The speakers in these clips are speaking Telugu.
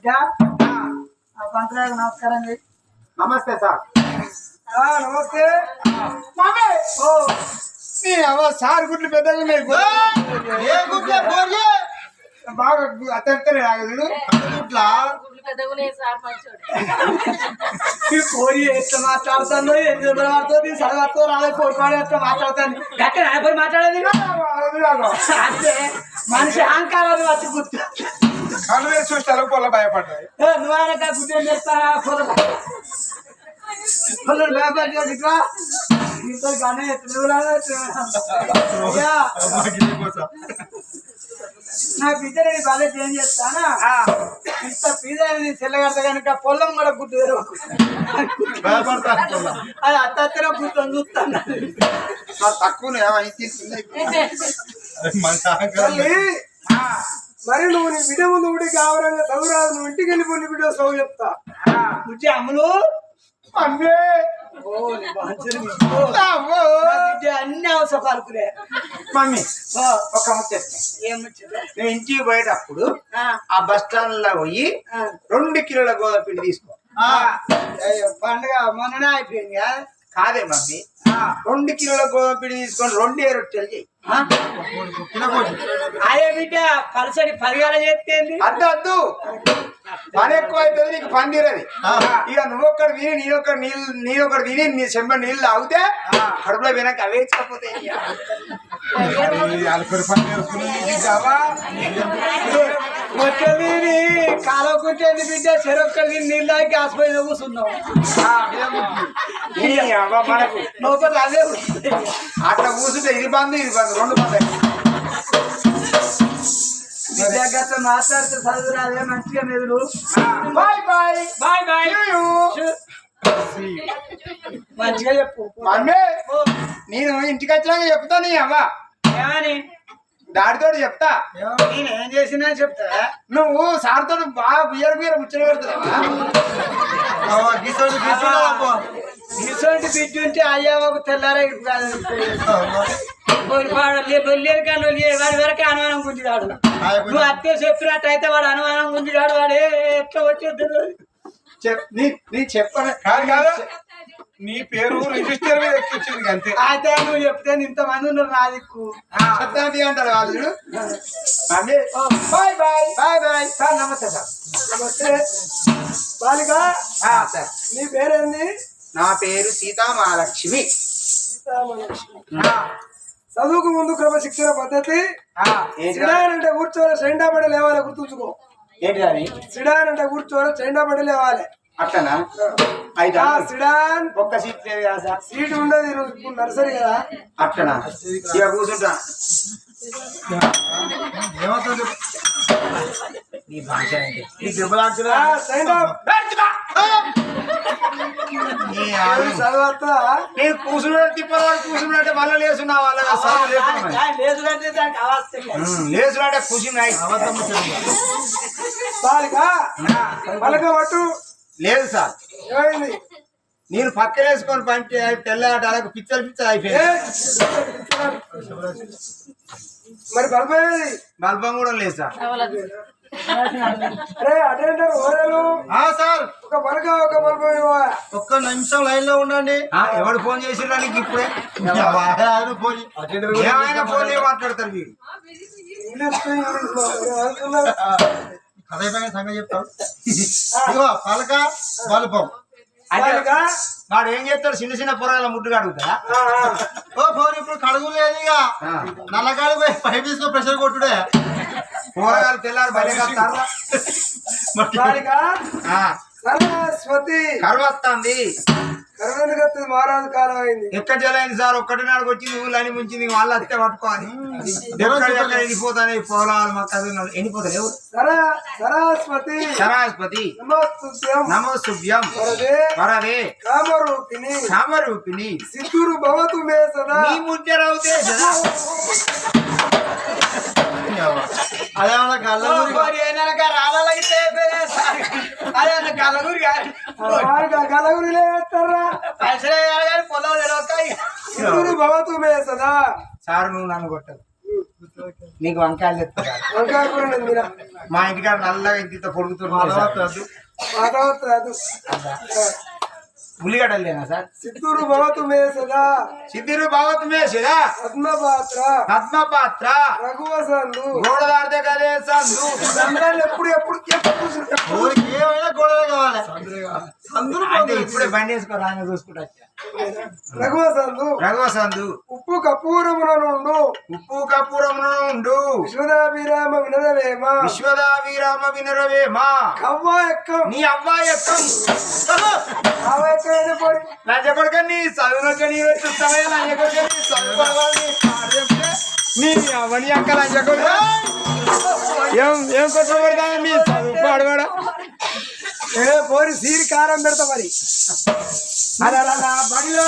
నమస్కారం. నమస్తే సార్. నమస్తే మామే ఓ నీ అవ్వ సార్ గుడ్లు పెద్దగా ఉన్నాయి బాగా అతనే ఆగదుడు గుడ్లా కోరి ఎట్లా మాట్లాడుతాను ఎన్ని మాట్లాడుతుంది సరదాతో రాలే కోరుకోవాలి ఎట్లా మాట్లాడుతాను. ఎక్కడ ఎవరు మాట్లాడేది అంటే మనిషి అహంకారాన్ని వచ్చి గుర్తు కళ్ళు వేసి చూస్తారు పొల్ల భయపడ్డాయి. నువ్వైనా గుర్తు ఏం చేస్తారా? పొలం భయపడ్డా ఇట్లా. ఇంత కానీ నా బిడ్డని కాలేజ్ ఏం చేస్తానా? ఇంత పీజా తెల్లగడత కనుక పొలం కూడా గుర్తు తెరవకు. అది అత్తత్తర కూర్చొని చూస్తాను. తక్కువ మరి నువ్వు నీ బిడ్డ ముందు ఉండి కావరంగా చదువురాదు నువ్వు ఇంటికి వెళ్ళిపోయి బిడ్డ చదువు చెప్తా. బుజ్జి అమ్ములు? అమ్మే. అన్ని అవసరం పలుకులే మమ్మీ ఒక? నేను ఇంటికి పోయేటప్పుడు ఆ, ఆ బస్ స్టాండ్లో పోయి. రెండు కిలోల గోధుమ పిండి తీసుకో. పండుగ మొన్ననే అయిపోయింది కదా? మమ్మీ. రెండు కిలోల గోధుమ పిండి తీసుకొని రెండే రొట్టెలు చెయ్యి? అదే బిడ్డ పలసడి పదివేల చేస్తేంది అద్దు అద్దు పని ఎక్కువ అవుతుంది నీకు పని తీరది ఇక నువ్వు ఒక్కడు తిని నేను ఒక్కడు నీళ్ళు నేను ఒకటి తిని నీ చెంబ నీళ్ళు తాగితే కడుపులో వినక అవే ఇచ్చకపోతే వచ్చేది కాలకుంటేది బిడ్డ చెరొక్కడి నీళ్ళు తాగి ఆసిపోయిన కూర్చున్నావు లోపల అదే. అట్లా కూర్చుంటే ఇది బంద్ ఇది బంద్ రెండు బంద్. విద్యాగత మాట్లాడితే చదువు రాదే మంచిగా మెదులు. Bye bye. Bye bye. మంచిగా చెప్పు. నేను ఇంటికి వచ్చినాక చెప్తా నీ అవ్వ ఏమని? దాడితో చెప్తా. నేను ఏం చేసినా చెప్తా. నువ్వు సార్తో బాగా బియ్యరు బియ్యరు ముచ్చట పెడుతున్నావా? ఇటువంటి బిడ్డ ఉంటే అయ్యా ఒక తెల్లారే వాడి వరకు అనుమానం గుంజిరాడు నువ్వు అత్తే చెప్పినట్టు అయితే వాడు అనుమానం గుంజిరాడు వాడే. ఎట్లా వచ్చేది? చెప్ నీ నీ చెప్పను కాదు. కాదు. నీ పేరు రిజిస్టర్ మీద ఎక్కించింది అంతే అయితే నువ్వు చెప్తే ఇంతమంది ఉన్నారు నా దిక్కు. చెప్తాను అంటారు వాళ్ళు bye bye. Bye bye. Sir నమస్తే సార్. నమస్తే. బాలిక. ఆ, సార్ నీ పేరేంది? నా పేరు సీతామహాలక్ష్మి. ఆ, చదువుకు ముందు క్రమశిక్షణ పద్ధతి? సిడాన్ అంటే కూర్చోవాలి చెండా పడి లేవాలి గుర్తుంచుకో. ఏంటి సిడాన్ అంటే కూర్చోవాలి చెండా పడి లేవాలి. అట్లనా? అయితే ఒక్క సీట్ లేదు కదా సీట్ ఉండదు ఇప్పుడు నర్సరీ కదా. అట్లనా? ఇక కూర్చుంటా. ఏమవుతుంది? నీ భాష? నీ? నేను కూర్చున్నాడు తిప్పవాడు మళ్ళీ లేచున్నా వాళ్ళ సార్ లేపుతున్నాయి. ఆ, లేదులంటే దానికి అవస్థ లేదు. ఉమ్, లేచున్నాడే కూర్చున్నాయి పట్టు. లేదు సార్. నేను పక్కలేసుకొని పంటే తెల్లడానికి పిచ్చలు పిచ్చలు ఏ? అయిపోయింది మరి బలపోయేది బల్బం కూడా లేదు సార్. అరే అటెండర్ ఓరేలు? ఆ సార్. ఒక ఒక ఒక్క నిమిషం లైన్లో ఉండండి. ఆ, ఎవడు ఫోన్ చేసిరా నీకు ఇప్పుడే? ఆయన పోయి ఏమైనా ఫోన్ మాట్లాడతారు. మీరు? లో అయిపోయిన సంగతి చెప్తాం ఇదిగో పలక బల్బం బాలిక వాడు ఏం చేస్తాడు? చిన్న చిన్న అడుగుతా ఆ, ఆ. ఓ ఫోన్ ఇప్పుడు కడుగు లేదు ఇక. నల్లగాడి పోయి పైప్ తీసుకో ప్రెషర్ కొట్టుడే. కూరగాయలు తెల్లారు బయట సరస్వతి. కరువత్తాంది కరుణగతి మహారాజు కాలం అయింది. ఎక్కడ జలైంది సార్? ఒక్కటి నాడు వచ్చింది ఊళ్ళని ముంచింది వాళ్ళు అత్తే పట్టుకోవాలి. ఎక్కడ ఎండిపోతానే పొలాలు అది ఎండిపోతలేవు సర సరస్వతి. సరాస్పతి నమస్తుత్యం నమో శుభ్యం వరదే. కామరూపిణి. కామరూపిణి. సిద్ధురు భవతు మే సదా. నీ ముద్రవుతే సదా. అదేమన్నా గల్లూరి అదే గల్లగురి గల్లగురి లేస్తారా సిద్ధురు భవతు మే సదా సార్ నువ్వు నన్ను కొట్టదు నీకు వంకాయలు ఎత్తుతా వంకాయ కూర మా ఇంటికాడ నల్లగా ఇంత పొడుగుతుంది మాధవత్ రాదు ఉల్లిగడ్డలు లేనా సార్? చిత్తూరు భవతు మే సదా సిద్ధిరు భావత్ మేషదా పద్మపాత్ర. పద్మపాత్ర. రఘువసందు. గోడ దాడితే కదే సందు. సంబరాలు ఎప్పుడు ఎప్పుడు ఎప్పుడు ఏమైనా గొడవే కావాలి. అందరూ అంటే ఇప్పుడే బండి వేసుకో రాగా చూసుకుంటా. రఘువసందు. రఘువ సందు ఉప్పు కపూరముల నుండు ఉప్పు కపూరమును ఉండు. విశ్వదాభిరామ వినదవేమ విశ్వదాభిరామ వినరవేమా. కవ్వ ఎక్కం. నీ అవ్వ ఎక్కం. ఆవ పోయి లంచ కొడుక నీ చదువునొక్క నీ చూస్తామే లంచ కొడుక నీ చదువుకోవాలి నీ అవని అక్క లంచ కొడుక ఏం ఏం కొట్టు కొడతా మీ చదువు పాడవాడ ఏ పోరి సీరి కారం పెడతా మరి. అలా బడిలో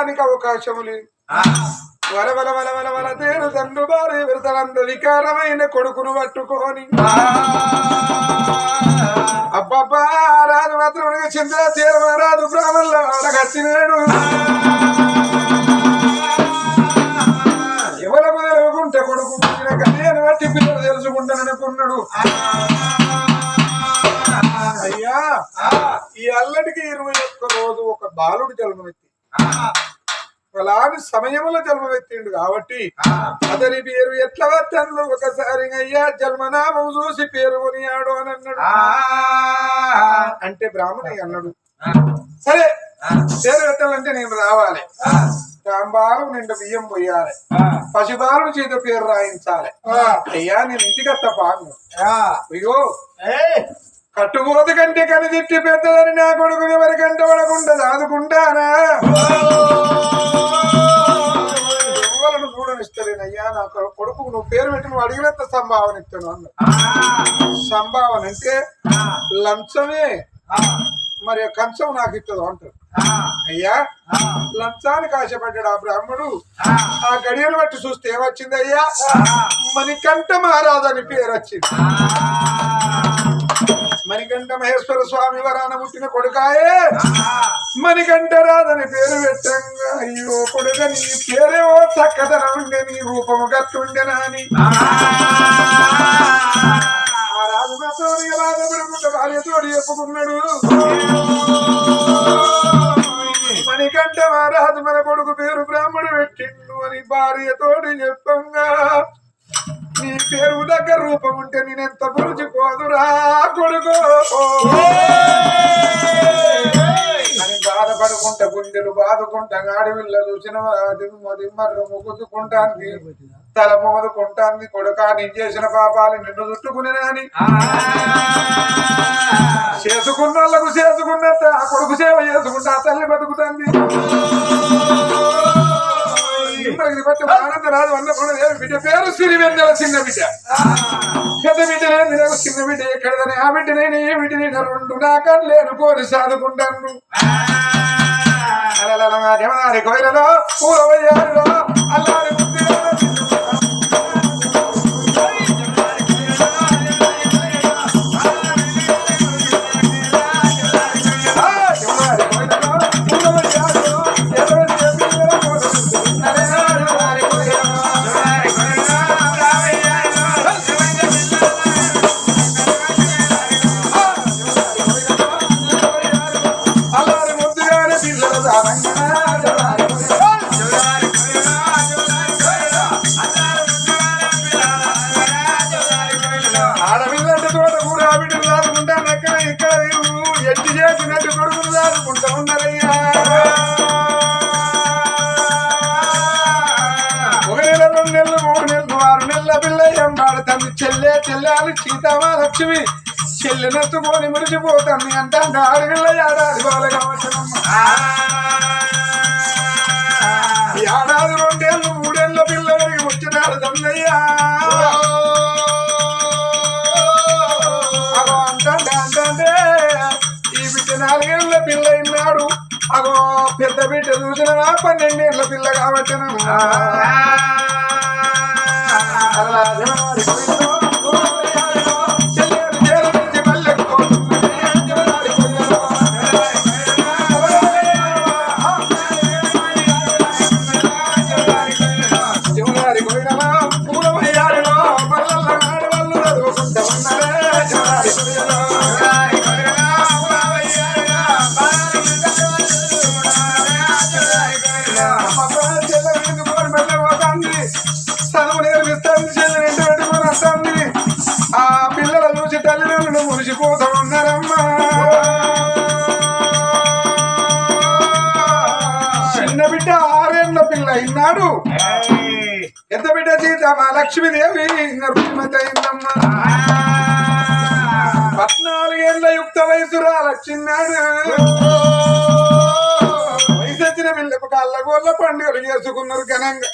పిలిచేదానికి అవకాశం లేదు వల వల వల వల వల తేను తండ్రు భార్య విడతలంద వికారమైన కొడుకును పట్టుకొని. అబ్బబ్బా రాజు మాత్రం చంద్ర తీరమరాజు బ్రాహ్మణుల వాడకచ్చినాడు ఎవరకు తెలుగుంటే కొడుకు నేను బట్టి పిల్లలు తెలుసుకుంటాను అనుకున్నాడు. అయ్యా ఈ అల్లడికి ఇరవై ఒక్క రోజు ఒక బాలుడు జన్మమెత్తి. అలాంటి సమయంలో జన్మమెత్తిండు కాబట్టి అతని పేరు ఎట్లా వద్దంలో ఒకసారి అయ్యా జన్మనామం చూసి పేరు కొనియాడు అని అన్నాడు. అంటే బ్రాహ్మణి అన్నాడు. సరే పేరు పెట్టాలంటే నేను రావాలి. తాంబారం నిండా బియ్యం పోయాలి. పసిబాలను చేత పేరు రాయించాలి. అయ్యా నేను ఇంటికి వస్తా పాను అయ్యో. కట్టుబోతు కంటే కనిదిట్టి పెద్దదని నా కొడుకు ఎవరికంటే పడకుండా దాదుకుంటానా? ఎవలను చూడనిస్తలేనయ్యా నా కొడుకు నువ్వు పేరు పెట్టి నువ్వు అడిగినంత సంభావన ఇస్తాను అన్న సంభావన అంటే లంచమే. మరి కంచం నాకు ఇస్తుంది అంటారు అయ్యా లంచానికి ఆశపడ్డాడు ఆ బ్రాహ్మడు. ఆ. గడియలు బట్టి చూస్తే ఏమొచ్చింది అయ్యా మణికంఠ మహారాజు అని పేరు వచ్చింది మణికంఠ మహేశ్వర స్వామి వరాన పుట్టిన కొడుకాయే. మణికంఠ రాజని పేరు పెట్టంగా. అయ్యో కొడుక నీ పేరేవో చక్కదనం ఉండే నీ రూపము గట్టుండెనా అని ఆ రాజు మాత్రం బాధపడుకుంటే భార్యతోడు చెప్పుకున్నాడు. మణికంఠ మహారాజు మన కొడుకు పేరు బ్రాహ్మడు పెట్టిండు అని భార్యతోడు చెప్పంగా. నీ పేరు దగ్గర రూపం ఉంటే నేనెంత పురుచిపోదురా కొడుకు. అని బాధపడుకుంటా గుండెలు బాదుకుంటా ఆడవిల్ల చూసిన దిమ్మర్రు ముగ్గుకుంటాంది తల మోదుకుంటాంది కొడుక నేను చేసిన పాపాలు నిన్ను చుట్టుకుని అని చేసుకున్న వాళ్ళకు చేసుకున్నట్ట ఆ కొడుకు సేవ చేసుకుంటా తల్లి బతుకుతుంది. ఆనంద రాదు అన్న కూడా లేదు బిడ్డ. పేరు సిరివెన్నెల చిన్న బిడ్డ. పెద్ద బిడ్డ నేను చిన్న బిడ్డ ఎక్కడదని. ఆ బిడ్డ నేను ఈ బిడ్డ నేను రెండు నాకని లేను కోరి సాదుకుంటాను అలలలగా దేవదారి కోయిలలో పూల వయ్యారులో అల్లారి వారు నెల్ల బిళ్ళ ఎంబాడు తల్లి చెల్లె చెల్లెలు సీతామహాలక్ష్మి చెల్లెనెత్తుకొని మురిసిపోతుంది అంటే ఆడపిల్ల ఏడాది బాల ఈ ఏడాది రెండేళ్ళు మూడేళ్ళ పిల్ల వరకు వచ్చినాడు తన్నయ్యా అంటే ఈ బిడ్డ నాలుగేళ్ళ పిల్ల అయినాడు అగో పెద్ద బిడ్డ చూసిన పన్నెండేళ్ళ పిల్ల కాబట్టి అలా లక్ష్మీదేవి రుచిమతి పద్నాలుగేళ్ళ యుక్త వయసురా లక్ష్మీనాడు వయసు వచ్చిన పిల్లకు కళ్ళగోళ్ళ పండుగలు చేసుకున్నారు ఘనంగా.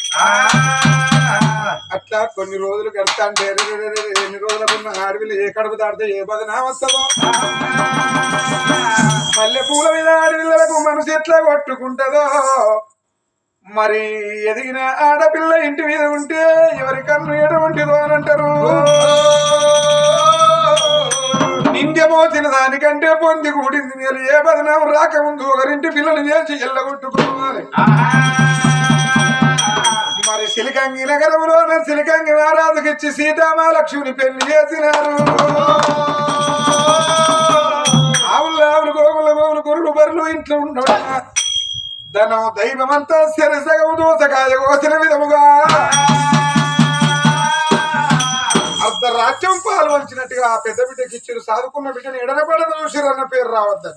అట్లా కొన్ని రోజులు గడతా అంటే ఎన్ని రోజులకున్న ఆడవిల్లు ఏ కడుపు దాడితే ఏ బదనా వస్తుందో? మల్లె పూల మీద అడవిలకు మనసు ఎట్లా కొట్టుకుంటుందో? మరి ఎదిగిన ఆడపిల్ల ఇంటి మీద ఉంటే ఎవరి కన్ను ఎటువంటిదో అని అంటారు? నింద్యమో మోసిన దానికంటే పొంది కూడింది మీరు ఏ బదనం రాకముందు ఒకరింటి పిల్లని చేసి ఎల్లగొట్టుకోవాలి. మరి సిలికంగి నగరంలోన సిలికంగి మహారాజుకి ఇచ్చి సీతామహాలక్ష్మిని పెళ్ళి చేసినారు. ఆవులు ఆవులు గోగులు గోగులు గొర్రెలు బర్రెలు ఇంట్లో ఉండడం ధనం దైవమంతా శరసగము దోసకాయ కోసిన విధముగా. అర్ధ రాజ్యం పాల్వంచినట్టుగా ఆ పెద్ద బిడ్డకి ఇచ్చారు. సాదుకున్న బిడ్డను ఎడనపడన చూసిరన్న పేరు రావద్దని.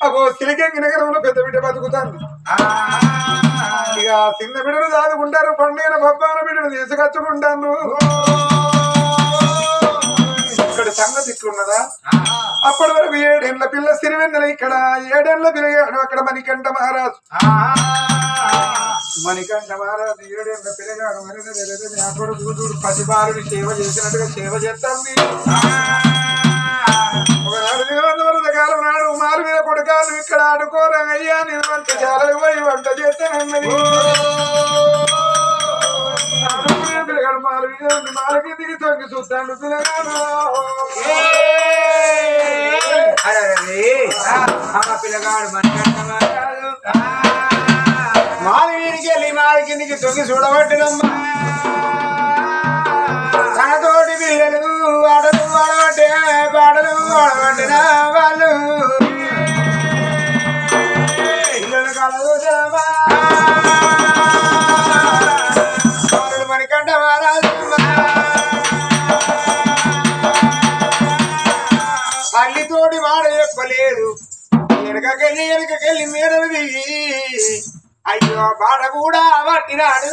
అగో సిలికంగి నగరంలో పెద్ద బిడ్డ బతుకుతాను ఇక చిన్న బిడ్డను సాదుకుంటారు పండుగ బొబ్బాన బిడ్డను తీసుకొచ్చుకుంటాను ఇక్కడ సంగతి ఇట్లున్నదా? అప్పటి వరకు ఏడేళ్ళ పిల్ల సిరివెన్నెల ఇక్కడ ఏడేళ్ళ పిల్లగాడు అక్కడ మణికంఠ మహారాజు. మణికంఠ మహారాజు ఏడేళ్ళ పిల్లగాడు మరి అప్పుడు చూడు పసిబాలుని సేవ చేసినట్టుగా సేవ చేస్తుంది. ఒకనాడు కాలం నాడు మారు మీద కొడుకాలు ఇక్కడ ఆడుకోరా అయ్యా నేను వంట చాలా వంట చేస్తానన్నది. ఆడుకునే పిల్లగాడు తొంగి చూస్తాడు పిల్లగాడు పిల్లగాడు వెళ్ళి మాలి కిందికి తొంగి చూడబట్టినమ్మా తనతోటి పిల్లలు ఆడలు ఆడబట్టే పాటలు ఆడబట్టిన వాళ్ళు పిల్లలు కలదు వెనకకెళ్ళి వెనకకెళ్ళి అయ్యో బాడ కూడా పట్టినాడు.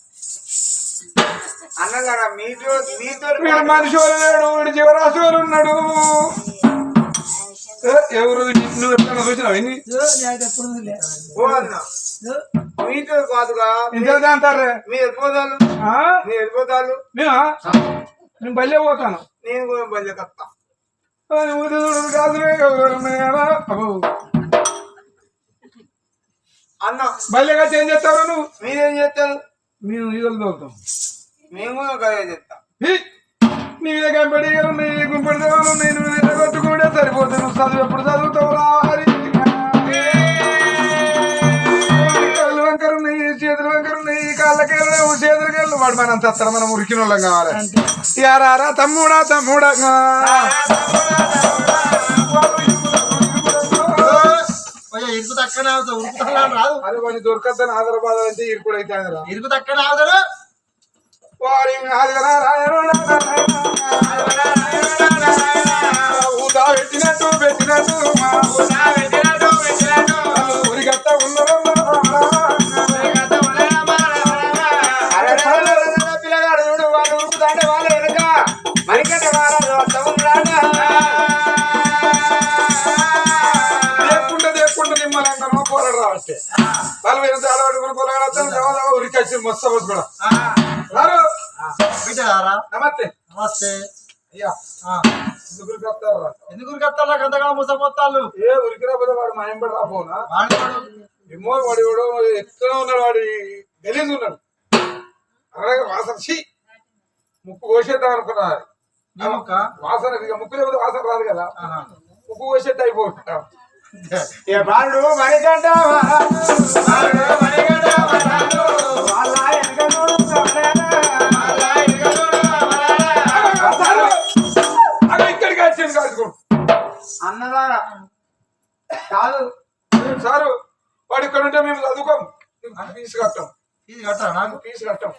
అన్నగారా మీతో మీతో వీడు మనిషి వాళ్ళు లేడు వీడు జీవరాశి వాళ్ళు ఉన్నాడు. ఎవరు నువ్వు ఎప్పుడైనా చూసినావు ఇన్ని? ఓ అన్న మీతో కాదుగా ఇంత అంటారే మీ వెళ్ళిపోతాను ఆ? మీ వెళ్ళిపోతాను నేనా? నేను బయలే పోతాను. నేను కూడా కత్తా. అన్న బయలుగా చేంజ్ చేస్తావు నువ్వు? మీరేం చేస్తారు? మేము ఈగలు తోలుతాం. మేము! నీ కంపెనీ నీ గుంపెడి దేవాలు నేను సరిపోతుంది. నువ్వు చదువు ఎప్పుడు చదువుతావు రావాలి కళ్ళు వంకరు ఉన్నాయి చేతులు వంకరు ఉన్నాయి కాళ్ళకేళ్ళు లేవు చేతులకేళ్ళు వాడు మనం తత్తర మనం ఉరికిన వాళ్ళం కావాలి యారారా తమ్ముడా తమ్ముడా. తక్కనే ఉరుకుతా రాదు అది కొంచెం దొరకద్దని హైదరాబాద్ అంటే ఇరుకుడు అయితే ఇరుకు తక్కనే అవుతాడు వారి ఊదా పెట్టినట్టు పెట్టినట్టు మా నమస్తే. నమస్తే. అయ్యా. ఎందుకు ముసపోతాళ్ళు ఏ ఉరికిరా పోతే వాడు మా ఎంబడి వాడు ఏమో వాడు ఎవడో ఎక్కడ ఉన్నాడు వాడు గలీజ్ ఉన్నాడు. అలాగే వాసన ఛీ! ముక్కు కోసేద్దాం అనుకున్నా. వాసన ఇక ముక్కు లేకపోతే వాసన రాదు కదా. ముక్కు కోసేట్టు అయిపోతా ఏ బాలుడు వాళ్ళ అన్నదారా కాదు సారు వాడు ఇక్కడ ఉంటే మేము చదువుకోం. ఫీజు కట్టాం. ఇది కట్టరా నాకు? ఫీజు కట్టాం.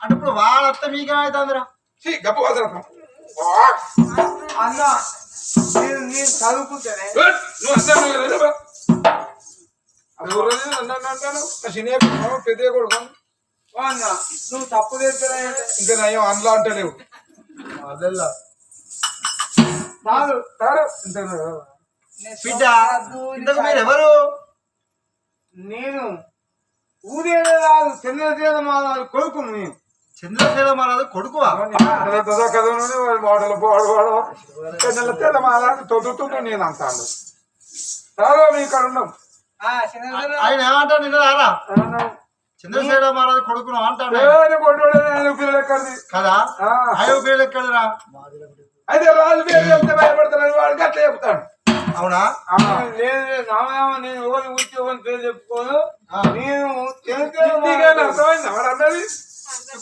అంటే ఇప్పుడు వాళ్ళత్త మీకేమైతుందిరా? గప్పు వాసన. అన్న నేను నేను చదువుకుంటేనే నువ్వు అందరూ అంటాను నా చిన్న పెద్ద కొడుకు ఓ అన్న నువ్వు తప్పు చేస్తున్నా ఇంకా నయం అందులో అంటలేవు అదల్లా కాదు సారు ఇంత బిడ్డ ఇంతకు మీరు ఎవరు? నేను ఊదేదే కాదు చంద్రసేన మాధవ కొడుకు నేను చంద్రశేఖర మహారాజు కొడుకువా కథను వాడలు వాడు వాడు నెల తెల్ల మా తొద్దుతుంటే నేను అంటాను మీ ఇక్కడ ఉన్నాం ఆయన ఏమంటాడు? నిన్న రారా? చంద్రశేఖర మహారాజు కొడుకును అంటాడు నేను కదా? ఆ. ఆయన పేరు ఎక్కడరా అయితే రాజు పేరు చెప్తే భయపడతాను వాడికి అట్లా చెప్తాడు. అవునా? లేదు నామేమో నేను ఎవరిని పేరు చెప్పుకోను. ఆ. నేను నీకేనా అర్థమైందా? వాడు అన్నది?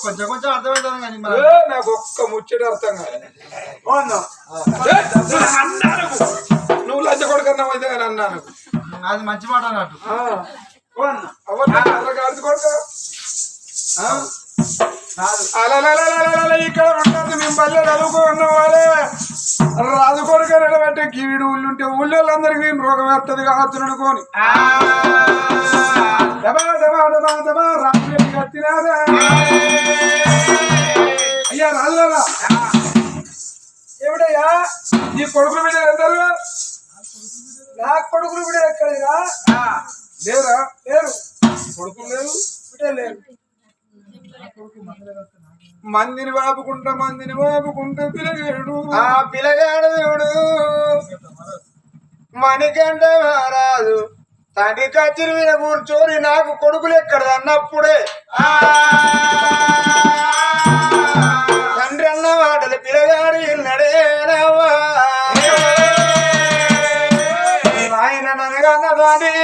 కొంచెం కొంచెం అర్థమవుతుంది కానీ మరి. నాకు ఒక్క ముచ్చట అర్థం ఏ, నువ్వు అన్నాను నువ్వు లంచ కొడుకన్నా అయితే కానీ అన్నాను అది మంచి మాట అన్నట్టు. ఇక్కడ ఉండదు మేము పల్లె చదువుకున్న వాళ్ళే రాజు కొడుకు నిలబెట్టే కీడు ఊళ్ళుంటే ఊళ్ళోళ్ళందరికీ మేము రోగం వేస్తుంది కావచ్చునుడు కోని కట్టినారా అయ్యా రాజులారా ఏమిటయ్యా? నీ కొడుకులు బిడ్డలు ఎందరు నా కొడుకులు కూడా ఎక్కడిరా లేరా? లేరు. కొడుకులు లేరు? బిడ్డ లేరు. మందిని వాపుకుంటా మందిని వాపుకుంటా పిలగేడు. ఆ పిల్లగాడు చూడు మణికంఠ మహారాజు. తండ్రి కచ్చిరి మీద కూర్చొని నాకు కొడుకులు ఎక్కడ? అన్నప్పుడే. తండ్రి అన్న మాటలు పిల్లగాడు విన్నడేనవ్వా ఆయన ననగన్నదాని నాయనా,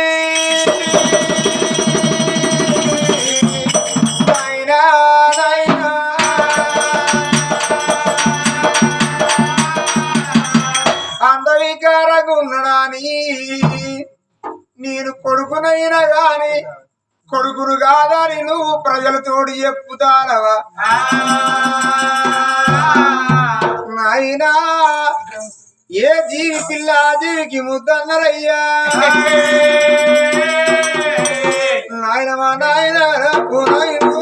కొడుకునైనా గాని కొడుకును కాదని నువ్వు ప్రజలతోటి చెప్పుతానవా? నాయనా ఏ జీవి పిల్ల జీవికి ముద్దన్నరయ్యా? నాయన మా నాయన ఓ నాయనో